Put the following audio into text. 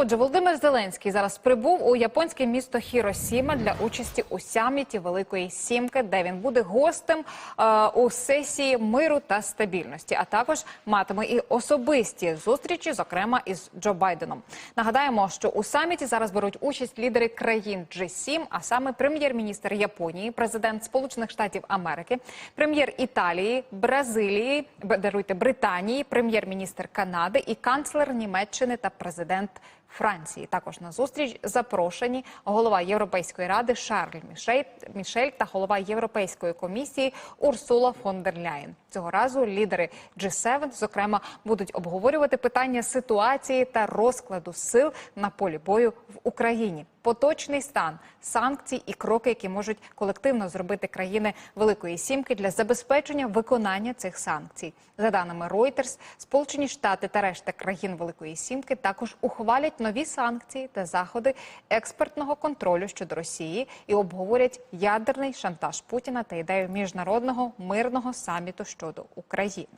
Отже, Володимир Зеленський зараз прибув у японське місто Хіросіма для участі у саміті Великої Сімки, де він буде гостем е, у сесії миру та стабільності, а також матиме і особисті зустрічі, зокрема із Джо Байденом. Нагадаємо, що у саміті зараз беруть участь лідери країн G7, а саме прем'єр-міністр Японії, президент Сполучених Штатів Америки, прем'єр Італії, Бразилії, даруйте Британії, прем'єр-міністр Канади і канцлер Німеччини та президент Франції. Також на зустріч запрошені голова Європейської ради Шарль Мішель, та голова Європейської комісії Урсула фон дер Ляєн. Цього разу лідери G7, зокрема, будуть обговорювати питання ситуації та розкладу сил на полі бою в Україні. Поточний стан санкцій і кроки, які можуть колективно зробити країни Великої Сімки для забезпечення виконання цих санкцій. За даними Reuters, Сполучені Штати та решта країн Великої Сімки також ухвалять нові санкції та заходи експертного контролю щодо Росії і обговорять ядерний шантаж Путіна та ідею міжнародного мирного саміту щодо України.